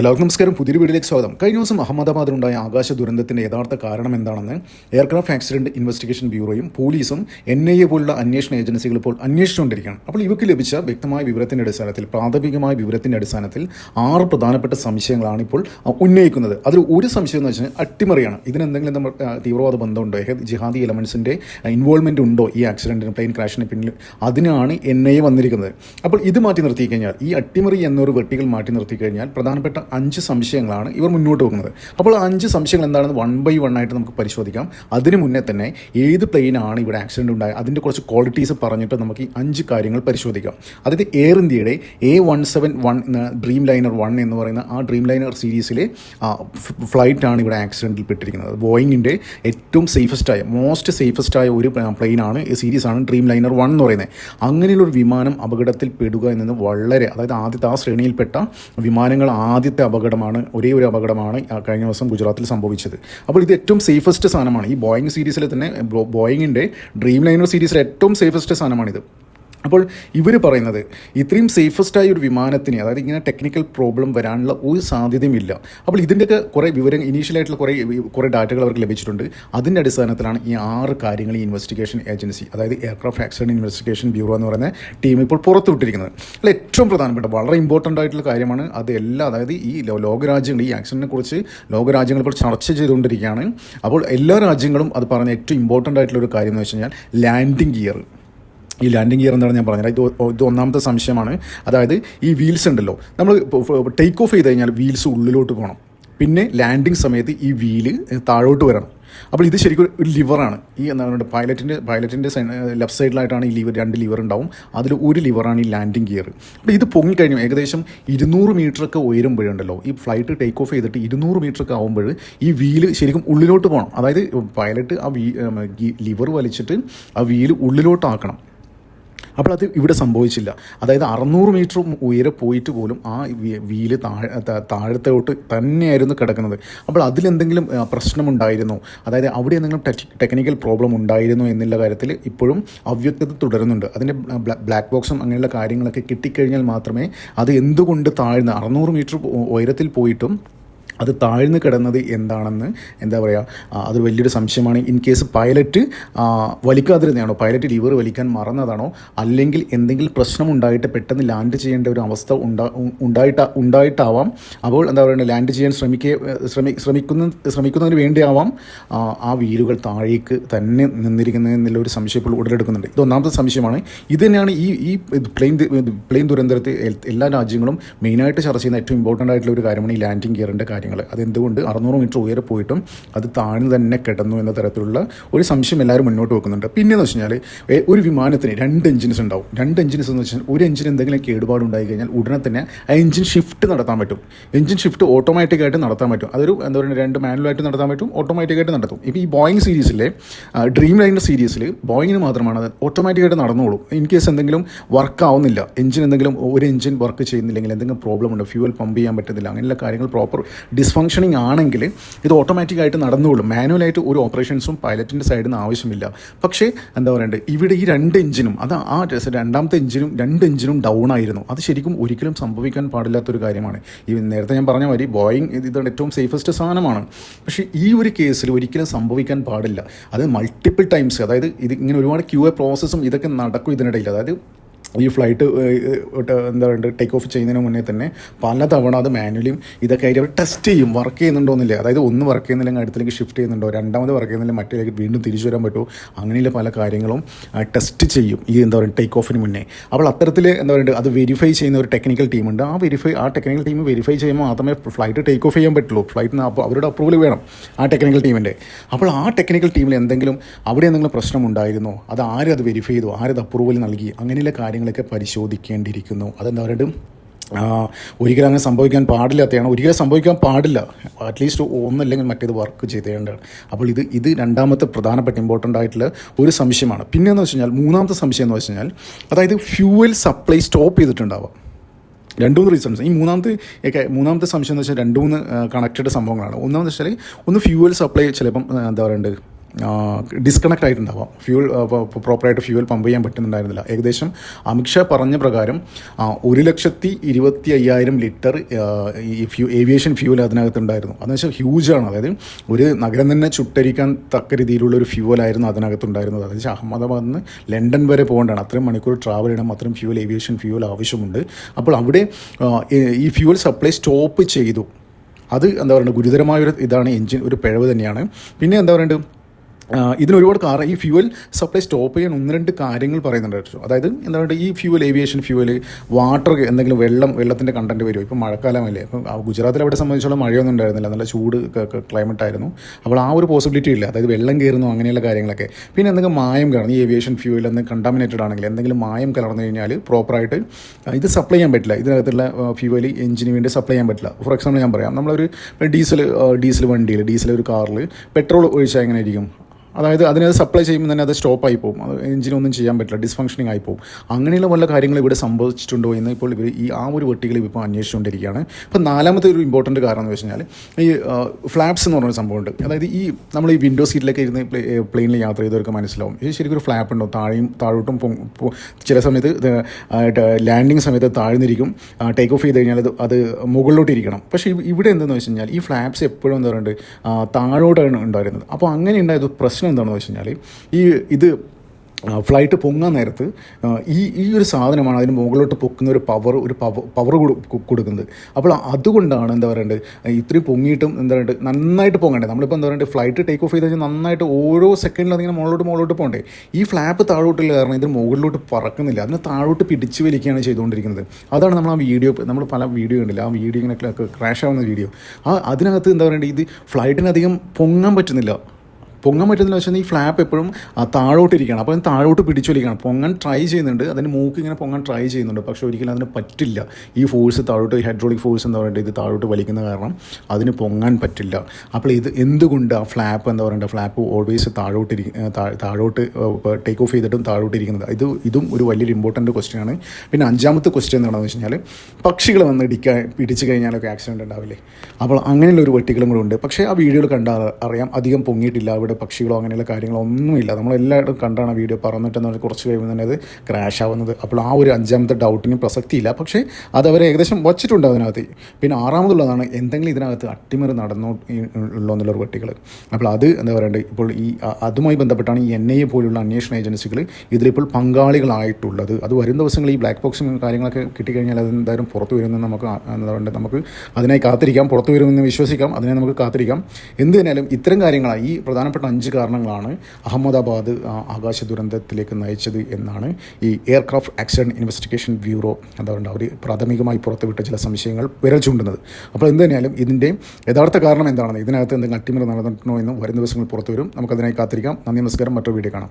എല്ലാവർക്കും നമസ്കാരം. പുതിയൊരു വീഡിയോയിലേക്ക് സ്വാഗതം. കഴിഞ്ഞ ദിവസം അഹമ്മദാബാദിലുണ്ടായ ആകാശ ദുരന്തത്തിന്റെ യഥാർത്ഥ കാരണം എന്താണെന്ന് എയർക്രാഫ്റ്റ് ആക്സിഡന്റ് ഇൻവെസ്റ്റിഗേഷൻ ബ്യൂറോയും പോലീസും എൻ ഐ എ പോലുള്ള അന്വേഷണ ഏജൻസികൾ ഇപ്പോൾ അന്വേഷിച്ചുകൊണ്ടിരിക്കുകയാണ്. അപ്പോൾ ഇവർക്ക് ലഭിച്ച വ്യക്തമായ വിവരത്തിന്റെ അടിസ്ഥാനത്തിൽ പ്രാഥമികമായ വിവരത്തിന്റെ അടിസ്ഥാനത്തിൽ ആറ് പ്രധാനപ്പെട്ട സംശയങ്ങളാണ് ഇപ്പോൾ ഉന്നയിക്കുന്നത്. അതിൽ ഒരു സംശയം എന്ന് വെച്ചാൽ അട്ടിമറിയാണ്. ഇതിനെന്തെങ്കിലും നമ്മൾ തീവ്രവാദ ബന്ധമുണ്ടോ? ജിഹാദി എലമെന്റ്സിന്റെ ഇൻവോൾവ്മെന്റ് ഉണ്ടോ ഈ ആക്സിഡന്റിന് പ്ലെയിൻ ക്രാഷിന് പിന്നിൽ? അതിനാണ് എൻ ഐ എ വന്നിരിക്കുന്നത്. അപ്പോൾ ഇത് മാറ്റി നിർത്തി കഴിഞ്ഞാൽ ഈ അട്ടിമറി എന്നൊരു വെട്ടികൾ മാറ്റി നിർത്തി കഴിഞ്ഞാൽ പ്രധാനപ്പെട്ട അഞ്ച് സംശയങ്ങളാണ് ഇവർ മുന്നോട്ട് വെക്കുന്നത്. അപ്പോൾ അഞ്ച് സംശയങ്ങൾ എന്താണെന്ന് വൺ ബൈ വൺ ആയിട്ട് നമുക്ക് പരിശോധിക്കാം. അതിന് മുന്നേ തന്നെ ഏത് പ്ലെയിനാണ് ഇവിടെ ആക്സിഡന്റ് ഉണ്ടായത്? അതിന്റെ കുറച്ച് ക്വാളിറ്റീസ് പറഞ്ഞിട്ട് നമുക്ക് ഈ അഞ്ച് കാര്യങ്ങൾ പരിശോധിക്കാം. അതായത് എയർ ഇന്ത്യയുടെ A one seven one dreamliner one എന്ന് പറയുന്ന ആ ഡ്രീം ലൈനർ സീരീസിലെ ഫ്ലൈറ്റാണ് ഇവിടെ ആക്സിഡന്റിൽ പെട്ടിരിക്കുന്നത്. ബോയിങ്ങിന്റെ ഏറ്റവും സേഫസ്റ്റ് ആയ മോസ്റ്റ് സേഫസ്റ്റ് ആയ ഒരു പ്ലെയിനാണ് ഈ സീരീസ് ആണ് ഡ്രീം ലൈനർ വൺ എന്ന് പറയുന്നത്. അങ്ങനെയുള്ളൊരു വിമാനം അപകടത്തിൽ പെടുക എന്നത് വളരെ അതായത് ആദ്യത്തെ ആ ശ്രേണിയിൽപ്പെട്ട വിമാനങ്ങൾ ആദ്യത്തെ അപകടമാണ് ഒരേ ഒരു അപകടമാണ് കഴിഞ്ഞ ദിവസം ഗുജറാത്തിൽ സംഭവിച്ചത്. അപ്പോൾ ഇത് ഏറ്റവും സേഫസ്റ്റ് സാധനമാണ്. ഈ ബോയിങ് സീരീസിലെ തന്നെ ബോയിങ്ങിന്റെ ഡ്രീം ലൈനർ സീരീസിലെ ഏറ്റവും സേഫസ്റ്റ് സാധനമാണിത്. അപ്പോൾ ഇവർ പറയുന്നത് ഇത്രയും സേഫസ്റ്റായ ഒരു വിമാനത്തിന് അതായത് ഇങ്ങനെ ടെക്നിക്കൽ പ്രോബ്ലം വരാനുള്ള ഒരു സാധ്യതയുമില്ല. അപ്പോൾ ഇതിന്റെയൊക്കെ കുറേ വിവരം ഇനീഷ്യലായിട്ടുള്ള കുറേ കുറേ ഡാറ്റകൾ അവർക്ക് ലഭിച്ചിട്ടുണ്ട്. അതിന്റെ അടിസ്ഥാനത്തിലാണ് ഈ ആറ് കാര്യങ്ങൾ ഈ ഇൻവെസ്റ്റിഗേഷൻ ഏജൻസി അതായത് എയർക്രാഫ്റ്റ് ആക്സിഡന്റ് ഇൻവെസ്റ്റിഗേഷൻ ബ്യൂറോ എന്ന് പറയുന്ന ടീം ഇപ്പോൾ പുറത്തുവിട്ടിരിക്കുന്നത്. അല്ല ഏറ്റവും പ്രധാനപ്പെട്ട വളരെ ഇമ്പോർട്ടന്റ് ആയിട്ടുള്ള കാര്യമാണ് അത് എല്ലാ അതായത് ഈ ലോകരാജ്യങ്ങൾ ഈ ആക്സിഡന്റിനെ കുറിച്ച് ലോകരാജ്യങ്ങൾ ഇപ്പോൾ ചർച്ച ചെയ്തുകൊണ്ടിരിക്കുകയാണ്. അപ്പോൾ എല്ലാ രാജ്യങ്ങളും അത് പറഞ്ഞ ഏറ്റവും ഇമ്പോർട്ടന്റ് ആയിട്ടുള്ള ഒരു കാര്യം എന്ന് വെച്ച് കഴിഞ്ഞാൽ ലാൻഡിംഗ് ഗിയർ ഈ ലാൻഡിംഗ് ഗിയർ എന്താണ് ഞാൻ പറഞ്ഞത്. ഇത് ഇത് ഒന്നാമത്തെ സംശയമാണ്. അതായത് ഈ വീൽസ് ഉണ്ടല്ലോ. നമ്മൾ ടേക്ക് ഓഫ് ചെയ്ത് കഴിഞ്ഞാൽ വീൽസ് ഉള്ളിലോട്ട് പോകണം. പിന്നെ ലാൻഡിംഗ് സമയത്ത് ഈ വീൽ താഴോട്ട് വരണം. അപ്പോൾ ഇത് ശരിക്കും ഒരു ലിവറാണ് ഈ എന്താണ് പറയുക പൈലറ്റിന്റെ പൈലറ്റിന്റെ ലെഫ്റ്റ് സൈഡിലായിട്ടാണ് ഈ ലിവർ രണ്ട് ലിവർ ഉണ്ടാവും. അതിൽ ഒരു ലിവറാണ് ഈ ലാൻഡിങ് ഗിയർ അപ്പോൾ ഇത് പൊങ്ങിക്കഴിഞ്ഞു ഏകദേശം ഇരുന്നൂറ് മീറ്ററൊക്കെ ഉയരുമ്പോഴുണ്ടല്ലോ. ഈ ഫ്ലൈറ്റ് ടേക്ക് ഓഫ് ചെയ്തിട്ട് ഇരുന്നൂറ് മീറ്ററൊക്കെ ആകുമ്പോൾ ഈ വീൽ ശരിക്കും ഉള്ളിലോട്ട് പോകണം. അതായത് പൈലറ്റ് ആ വീ ലിവർ വലിച്ചിട്ട് ആ വീൽ ഉള്ളിലോട്ടാക്കണം. അപ്പോൾ അത് ഇവിടെ സംഭവിച്ചില്ല. അതായത് അറുന്നൂറ് മീറ്റർ ഉയരെ പോയിട്ട് പോലും ആ വീൽ താഴെ താഴത്തോട്ട് തന്നെയായിരുന്നു കിടക്കുന്നത്. അപ്പോൾ അതിലെന്തെങ്കിലും പ്രശ്നം പ്രശ്നമുണ്ടായിരുന്നോ? അതായത് അവിടെ എന്തെങ്കിലും ടെക്- ടെക്നിക്കൽ പ്രോബ്ലം ഉണ്ടായിരുന്നു എന്നുള്ള കാര്യത്തിൽ ഇപ്പോഴും അവ്യക്തത തുടരുന്നുണ്ട്. അതിന്റെ ബ്ലാക്ക് ബോക്സും അങ്ങനെയുള്ള കാര്യങ്ങളൊക്കെ കിട്ടിക്കഴിഞ്ഞാൽ മാത്രമേ അത് എന്തുകൊണ്ട് താഴ്ന്ന് അറുന്നൂറ് മീറ്റർ ഉയരത്തിൽ പോയിട്ടും അത് താഴ്ന്നു കിടന്നത് എന്താണെന്ന് എന്താ പറയുക അത് അതൊരു വലിയൊരു സംശയമാണ്. ഇൻ കേസ് പൈലറ്റ് വലിക്കാതിരുന്നതാണോ? പൈലറ്റ് ലിവർ വലിക്കാൻ മറന്നതാണോ? അല്ലെങ്കിൽ എന്തെങ്കിലും പ്രശ്നം ഉണ്ടായിട്ട് പെട്ടെന്ന് ലാൻഡ് ചെയ്യേണ്ട ഒരു അവസ്ഥ ഉണ്ടാ ഉണ്ടായിട്ട ഉണ്ടായിട്ടാവാം. അപ്പോൾ എന്താ പറയുക ലാൻഡ് ചെയ്യാൻ ശ്രമിക്കേ ശ്രമി ശ്രമിക്കുന്ന ശ്രമിക്കുന്നതിന് വേണ്ടിയാവാം ആ, വീലുകൾ താഴേക്ക് തന്നെ നിന്നിരിക്കുന്നത് എന്നുള്ള ഒരു സംശയം ഇപ്പോൾ ഉടലെടുക്കുന്നുണ്ട്. ഇത് ഒന്നാമത്തെ സംശയമാണ്. ഇത് തന്നെയാണ് ഈ ഈ പ്ലെയിൻ പ്ലെയിൻ ദുരന്തത്തിൽ എല്ലാ രാജ്യങ്ങളും മെയിനായിട്ട് ചർച്ച ചെയ്യുന്ന ഏറ്റവും ഇമ്പോർട്ടന്റ് ആയിട്ടുള്ള ഒരു കാര്യമാണ് ഈ ലാൻഡിംഗ് ഗിയറിന്റെ കാര്യങ്ങൾ അതെന്തുകൊണ്ട് അറുന്നൂറ് മീറ്റർ ഉയരെ പോയിട്ടും അത് താഴ്ന്നു തന്നെ കിടന്നു എന്ന തരത്തിലുള്ള ഒരു സംശയം എല്ലാവരും മുന്നോട്ട് വെക്കുന്നുണ്ട്. പിന്നെയെന്ന് വെച്ച് കഴിഞ്ഞാൽ ഒരു വിമാനത്തിന് രണ്ട് എഞ്ചിൻസ് ഉണ്ടാവും. രണ്ട് എഞ്ചിൻസ് എന്ന് വെച്ചാൽ ഒരു എഞ്ചിൻ എന്തെങ്കിലും കേടുപാട് ഉണ്ടായി കഴിഞ്ഞാൽ ഉടനെ തന്നെ ആ എഞ്ചിൻ ഷിഫ്റ്റ് നടത്താൻ പറ്റും. എഞ്ചിൻ ഷിഫ്റ്റ് ഓട്ടോമാറ്റിക്കായിട്ട് നടത്താൻ പറ്റും. അതൊരു എന്താ പറയുക രണ്ട് മാനുവലായിട്ട് നടത്താൻ പറ്റും ഓട്ടോമാറ്റിക്കായിട്ട് നടത്തും. ഇപ്പോൾ ഈ ബോയിങ് സീരീസിലെ ഡ്രീം ലൈനർ സീരീസിൽ ബോയിങ്ങിന് മാത്രമാണ് അത് ഓട്ടോമാറ്റിക്കായിട്ട് നടന്നോളും. ഇൻ കേസ് എന്തെങ്കിലും വർക്ക് ആവുന്നില്ല എഞ്ചിൻ എന്തെങ്കിലും ഒരു എഞ്ചിൻ വർക്ക് ചെയ്യുന്നില്ലെങ്കിൽ എന്തെങ്കിലും പ്രോബ്ലം ഉണ്ട്? ഫ്യൂവൽ പമ്പ് ചെയ്യാൻ പറ്റുന്നില്ല അങ്ങനെയുള്ള കാര്യങ്ങൾ പ്രോപ്പർ ഡിസ്ഫങ്ഷനിങ് ആണെങ്കിൽ ഇത് ഓട്ടോമാറ്റിക്കായിട്ട് നടന്നുകൊള്ളും. മാനുവലായിട്ട് ഒരു ഓപ്പറേഷൻസും പൈലറ്റിന്റെ സൈഡിൽ നിന്ന് ആവശ്യമില്ല. പക്ഷേ എന്താ പറയണ്ടത് ഇവിടെ ഈ രണ്ട് എഞ്ചിനും അത് ആ രണ്ടാമത്തെ എഞ്ചിനും രണ്ട് എഞ്ചിനും ഡൗൺ ആയിരുന്നു. അത് ശരിക്കും ഒരിക്കലും സംഭവിക്കാൻ പാടില്ലാത്തൊരു കാര്യമാണ്. ഈ നേരത്തെ ഞാൻ പറഞ്ഞ മാതിരി ബോയിങ് ഇതാണ് ഏറ്റവും സേഫസ്റ്റ് സാധനമാണ്. പക്ഷേ ഈ ഒരു കേസിൽ ഒരിക്കലും സംഭവിക്കാൻ പാടില്ല. അത് മൾട്ടിപ്പിൾ ടൈംസ് അതായത് ഇത് ഇങ്ങനെ ഒരുപാട് ക്യൂ എ പ്രോസസ്സും ഇതൊക്കെ നടക്കും ഇതിനിടയിൽ. അതായത് ഈ ഫ്ലൈറ്റ് എന്താ പറയുക ടേക്ക് ഓഫ് ചെയ്യുന്നതിന് മുന്നേ തന്നെ പല തവണ അത് മാനുവലിയും ഇതൊക്കെ ആയിട്ട് അവർ ടെസ്റ്റ് ചെയ്യും വർക്ക് ചെയ്യുന്നുണ്ടോ എന്നില്ല അതായത് ഒന്ന് വർക്ക് ചെയ്യുന്നില്ലെങ്കിൽ അടുത്തേക്ക് ഷിഫ്റ്റ് ചെയ്യുന്നുണ്ടോ? രണ്ടാമത് വർക്ക് ചെയ്യുന്നില്ല മറ്റേലേക്ക് വീണ്ടും തിരിച്ചു വരാൻ പറ്റുമോ? അങ്ങനെയുള്ള പല കാര്യങ്ങളും ടെസ്റ്റ് ചെയ്യും ഈ എന്താ പറയുക ടേക്ക് ഓഫിന് മുന്നേ. അപ്പോൾ അത്തരത്തിൽ എന്താ പറയുക അത് വെരിഫൈ ചെയ്യുന്ന ഒരു ടെക്നിക്കൽ ടീമുണ്ട് ആ വെരിഫൈ ആ ടെക്നിക്കൽ ടീം വെരിഫൈ ചെയ്യുമ്പോൾ മാത്രമേ ഫ്ലൈറ്റ് ടേക്ക് ഓഫ് ചെയ്യാൻ പറ്റുള്ളൂ. ഫ്ലൈറ്റിന് അപ്പോൾ അവരുടെ അപ്രൂവൽ വേണം ആ ടെക്നിക്കൽ ടീമിന്റെ അപ്പോൾ ആ ടെക്നിക്കൽ ടീമിൽ എന്തെങ്കിലും അവിടെ എന്തെങ്കിലും പ്രശ്നം ഉണ്ടായിരുന്നോ? അത് ആരും അത് വെരിഫൈ ചെയ്തു? ആരത് അപ്രൂവൽ നൽകി? അങ്ങനെയുള്ള കാര്യങ്ങളൊക്കെ പരിശോധിക്കേണ്ടിയിരിക്കുന്നു. അതെന്താ പറയുക ഒരിക്കലും അങ്ങനെ സംഭവിക്കാൻ പാടില്ലാത്തതാണ് ഒരിക്കലും സംഭവിക്കാൻ പാടില്ല. അറ്റ്ലീസ്റ്റ് ഒന്നല്ലെങ്കിൽ മറ്റേത് വർക്ക് ചെയ്തേണ്ടതാണ്. അപ്പോൾ ഇത് ഇത് രണ്ടാമത്തെ പ്രധാനപ്പെട്ട ഇമ്പോർട്ടന്റ് ആയിട്ടുള്ള ഒരു സംശയമാണ്. പിന്നെയെന്ന് വെച്ച് കഴിഞ്ഞാൽ മൂന്നാമത്തെ സംശയം എന്ന് വെച്ച് കഴിഞ്ഞാൽ അതായത് ഫ്യൂവൽ സപ്ലൈ സ്റ്റോപ്പ് ചെയ്തിട്ടുണ്ടാവാം. രണ്ട് മൂന്ന് റീസൺസ് ഈ മൂന്നാമത്തെ മൂന്നാമത്തെ സംശയം എന്ന് വെച്ചാൽ രണ്ട് മൂന്ന് കണക്റ്റഡ് സംഭവങ്ങളാണ്. ഒന്നാമെന്ന് വെച്ചാൽ ഒന്ന് ഫ്യൂവൽ സപ്ലൈ ചിലപ്പം എന്താ പറയുക ഡിസ്കണക്ട് ആയിട്ടുണ്ടാവാം. ഫ്യൂൽ പ്രോപ്പറായിട്ട് ഫ്യൂവൽ പമ്പ് ചെയ്യാൻ പറ്റുന്നുണ്ടായിരുന്നില്ല. ഏകദേശം അമിത്ഷാ പറഞ്ഞ പ്രകാരം ഒരു ലക്ഷത്തി ഇരുപത്തി അയ്യായിരം ലിറ്റർ ഈ ഫ്യൂ ഏവിയേഷൻ ഫ്യൂവൽ അതിനകത്തുണ്ടായിരുന്നു. അതെന്ന് വെച്ചാൽ ഹ്യൂജാണ് അതായത് ഒരു നഗരം തന്നെ ചുട്ടരിക്കാൻ തക്ക രീതിയിലുള്ള ഒരു ഫ്യൂവലായിരുന്നു അതിനകത്തുണ്ടായിരുന്നത്. അതായത് വെച്ചാൽ അഹമ്മദാബാദിൽ നിന്ന് ലണ്ടൻ വരെ പോകേണ്ടതാണ്. അത്രയും മണിക്കൂർ ട്രാവൽ ചെയ്യണം അത്രയും ഫ്യൂവൽ ഏവിയേഷൻ ഫ്യൂവൽ ആവശ്യമുണ്ട്. അപ്പോൾ അവിടെ ഈ- ഫ്യൂവൽ സപ്ലൈ സ്റ്റോപ്പ് ചെയ്തു. അത് എന്താ പറയുക ഗുരുതരമായൊരു ഇതാണ് എഞ്ചിൻ ഒരു പിഴവ് തന്നെയാണ്. പിന്നെ എന്താ പറയുക ഇതിന് ഒരുപാട് കാർ ഈ ഫ്യൂവൽ സപ്ലൈ സ്റ്റോപ്പ് ചെയ്യാൻ ഒന്ന് രണ്ട് കാര്യങ്ങൾ പറയുന്നുണ്ടായിരുന്നു അതായത് എന്താ പറയുക ഈ ഫ്യൂവൽ ഏവിയേഷൻ ഫ്യൂവൽ വാട്ടർ എന്തെങ്കിലും വെള്ളം വെള്ളത്തിന്റെ കണ്ടന്റ് വരുമോ ഇപ്പോൾ മഴക്കാലമല്ലേ ഇപ്പം ആ ഗുജറാത്തിൽ അവിടെ സംബന്ധിച്ചുള്ള മഴയൊന്നും ഉണ്ടായിരുന്നില്ല. നല്ല ചൂട് ക്ലൈമറ്റ് ആയിരുന്നു. അപ്പോൾ ആ ഒരു പോസിബിലിറ്റി ഇല്ല. അതായത് വെള്ളം കയറുന്നു അങ്ങനെയുള്ള കാര്യങ്ങളൊക്കെ. പിന്നെ എന്തെങ്കിലും മായം കാണും ഈ ഏവിയേഷൻ ഫ്യൂവൽ എന്ന് കണ്ടാമിനേറ്റഡ് ആണെങ്കിൽ എന്തെങ്കിലും മായം കലർന്നു കഴിഞ്ഞാൽ പ്രോപ്പറായിട്ട് ഇത് സപ്ലൈ ചെയ്യാൻ പറ്റില്ല. ഇതിനകത്തുള്ള ഫ്യൂവൽ എഞ്ചിന് വേണ്ടി സപ്ലൈ ചെയ്യാൻ പറ്റില്ല. ഫോർ എക്സാമ്പിൾ ഞാൻ പറയാം. നമ്മളൊരു ഡീസൽ ഡീസൽ വണ്ടിയിൽ ഡീസൽ ഒരു കാറിൽ പെട്രോൾ ഒഴിച്ചാൽ എങ്ങനെ ഇരിക്കും? അതായത് അതിനത് സപ്ലൈ ചെയ്യുമ്പോൾ തന്നെ അത് സ്റ്റോപ്പ് ആയി പോകും. അത് എഞ്ചിനൊന്നും ചെയ്യാൻ പറ്റില്ല ഡിസ്ഫങ്ഷനിങ് ആയി പോകും. അങ്ങനെയുള്ള വല്ല കാര്യങ്ങൾ ഇവിടെ സംഭവിച്ചിട്ടുണ്ടോ എന്ന് ഇപ്പോൾ ഇവർ ഈ ആ ഒരു വെട്ടികൾ ഇപ്പോൾ അന്വേഷിച്ചുകൊണ്ടിരിക്കുകയാണ്. ഇപ്പോൾ നാലാമത്തെ ഒരു ഇമ്പോർട്ടന്റ് കാരണം എന്ന് വെച്ച് കഴിഞ്ഞാൽ ഈ ഫ്ലാപ്സ് എന്ന് പറഞ്ഞൊരു സംഭവമുണ്ട് അതായത് ഈ നമ്മൾ ഈ വിൻഡോ സീറ്റിലൊക്കെ ഇരുന്ന് പ്ലെയിനിൽ യാത്ര ചെയ്തവർക്ക് മനസ്സിലാവും. ഇത് ശരിക്കും ഒരു ഫ്ലാപ്പ് ഉണ്ടോ? താഴെയും താഴോട്ടും ചില സമയത്ത് ലാൻഡിങ് സമയത്ത് താഴ്ന്നിരിക്കും ടേക്ക് ഓഫ് ചെയ്ത് കഴിഞ്ഞാൽ അത് അത് മുകളിലോട്ട് ഇരിക്കണം. പക്ഷേ ഇവിടെ എന്തെന്ന് വെച്ച് കഴിഞ്ഞാൽ ഈ ഫ്ലാപ്സ് എപ്പോഴും എന്താ പറയുക താഴോട്ടാണ് ഉണ്ടായിരുന്നത്. അപ്പോൾ അങ്ങനെ ഉണ്ടായത് പ്രശ്നം എന്താണെന്ന് വെച്ച് കഴിഞ്ഞാൽ ഈ ഇത് ഫ്ലൈറ്റ് പൊങ്ങാൻ നേരത്ത് ഈ ഈ ഒരു സാധനമാണ് അതിന് മുകളിലോട്ട് പൊക്കുന്ന ഒരു പവർ ഒരു പവർ പവർ കൊടുക്കുന്നത്. അപ്പോൾ അതുകൊണ്ടാണ് എന്താ പറയേണ്ടത് ഇത്രയും പൊങ്ങിയിട്ടും എന്താ പറയുക നന്നായിട്ട് പോകണ്ടേ നമ്മളിപ്പോൾ എന്താ പറയുക ഫ്ലൈറ്റ് ടേക്ക് ഓഫ് ചെയ്ത് കഴിഞ്ഞാൽ നന്നായിട്ട് ഓരോ സെക്കൻഡിൽ അതിങ്ങനെ മുകളിലോട്ട് മുകളിലോട്ട് പോകണ്ടേ. ഈ ഫ്ലാപ്പ് താഴോട്ടില്ല കാരണം ഇതിന് മുകളിലോട്ട് പറക്കുന്നില്ല. അതിന് താഴോട്ട് പിടിച്ച് വലിക്കുകയാണ് ചെയ്തുകൊണ്ടിരിക്കുന്നത്. അതാണ് നമ്മൾ ആ വീഡിയോ നമ്മൾ പല വീഡിയോ ഉണ്ടല്ലോ ആ വീഡിയോ ഇങ്ങനെ ക്രാഷ് ആവുന്ന വീഡിയോ ആ അതിനകത്ത് എന്താ പറയേണ്ടത് ഇത് ഫ്ലൈറ്റിനധികം പൊങ്ങാൻ പറ്റുന്നില്ല. പൊങ്ങാൻ പറ്റുന്നില്ല വെച്ചാൽ ഈ ഫ്ലാപ്പ് എപ്പോഴും താഴോട്ടിരിക്കണം. അപ്പോൾ താഴോട്ട് പിടിച്ചു വലിക്കണം പൊങ്ങാൻ ട്രൈ ചെയ്യുന്നുണ്ട്. അതിന് മൂക്ക് ഇങ്ങനെ പൊങ്ങാൻ ട്രൈ ചെയ്യുന്നുണ്ട്. പക്ഷേ ഒരിക്കലും അതിന് പറ്റില്ല. ഈ ഫോഴ്സ് താഴോട്ട് ഹൈഡ്രോളിക് ഫോഴ്സ് എന്ന് പറയുന്നത് ഇത് താഴോട്ട് വലിക്കുന്ന കാരണം അതിന് പൊങ്ങാൻ പറ്റില്ല. അപ്പോൾ ഇത് എന്തുകൊണ്ട് ആ ഫ്ലാപ്പ് എന്താ പറയുക ഫ്ലാപ്പ് ഓൾവേസ് താഴോട്ട് ഇരി- താഴോട്ട് ടേക്ക് ഓഫ് ചെയ്തിട്ടും താഴോട്ടിരിക്കുന്നത്. ഇത് ഇതും ഒരു വലിയൊരു ഇമ്പോർട്ടന്റ് ക്വസ്റ്റ്യൻ ആണ്. പിന്നെ അഞ്ചാമത്തെ ക്വസ്റ്റ്യൻ എന്താണെന്ന് വെച്ച് കഴിഞ്ഞാൽ പക്ഷികൾ വന്ന് ഇടിക്കാൻ പിടിച്ചു കഴിഞ്ഞാലൊക്കെ ആക്സിഡന്റ് ഉണ്ടാവില്ലേ? അപ്പോൾ അങ്ങനെയുള്ള ഒരു വെട്ടികളും കൂടെ ഉണ്ട്. പക്ഷേ ആ വീഡിയോയിൽ കണ്ടാൽ അറിയാം അധികം പൊങ്ങിയിട്ടില്ല. ഇവിടെ പക്ഷികളോ അങ്ങനെയുള്ള കാര്യങ്ങളോ ഒന്നുമില്ല. നമ്മളെല്ലായിടും കണ്ടാണ് വീഡിയോ പറഞ്ഞിട്ട് കുറച്ച് കഴിയുമ്പോൾ തന്നെ അത് ക്രാഷ് ആവുന്നത്. അപ്പോൾ ആ ഒരു അഞ്ചാമത്തെ ഡൗട്ടിന് പ്രസക്തിയില്ല. പക്ഷേ അത് അവർ ഏകദേശം വച്ചിട്ടുണ്ട് അതിനകത്ത്. പിന്നെ ആറാമതുള്ളതാണ് എന്തെങ്കിലും ഇതിനകത്ത് അട്ടിമറി നടന്നോ ഉള്ളോ എന്നുള്ളൊരു പട്ടികൾ അപ്പോൾ അത് എന്താ പറയണ്ടത് ഇപ്പോൾ ഈ അതുമായി ബന്ധപ്പെട്ടാണ് ഈ എൻ ഐ എ പോലുള്ള അന്വേഷണ ഏജൻസികൾ ഇതിലിപ്പോൾ പങ്കാളികളായിട്ടുള്ളത്. അത് വരും ദിവസങ്ങളിൽ ഈ ബ്ലാക്ക് ബോക്സും കാര്യങ്ങളൊക്കെ കിട്ടിക്കഴിഞ്ഞാൽ അത് എന്തായാലും പുറത്തു വരുമെന്ന് നമുക്ക് എന്താ പറയുക നമുക്ക് അതിനായി കാത്തിരിക്കാം. പുറത്തു വരുമെന്ന് വിശ്വസിക്കാം. അതിനെ നമുക്ക് കാത്തിരിക്കാം. എന്ത് തന്നെയാലും ഇത്തരം കാര്യങ്ങളാണ് ഈ പ്രധാനപ്പെട്ട അഞ്ച് കാരണങ്ങളാണ് അഹമ്മദാബാദ് ആകാശ ദുരന്തത്തിലേക്ക് നയിച്ചത് എന്നാണ് ഈ എയർക്രാഫ്റ്റ് ആക്സിഡന്റ് ഇൻവെസ്റ്റിഗേഷൻ ബ്യൂറോ എന്താ അവർ പ്രാഥമികമായി പുറത്തുവിട്ട ചില സംശയങ്ങൾ വിരൽ ചൂണ്ടുന്നത്. അപ്പോൾ എന്ത് തന്നെയാലും ഇതിന്റെ യഥാർത്ഥ കാരണം എന്താണെന്ന് ഇതിനകത്ത് എന്തെങ്കിലും അട്ടിമറി നടന്നിട്ടുണ്ടോ എന്നും വരും ദിവസങ്ങൾ പുറത്തു വരും. നമുക്കതിനായി കാത്തിരിക്കാം. നന്ദി നമസ്കാരം. മറ്റൊരു വീഡിയോ കാണാം.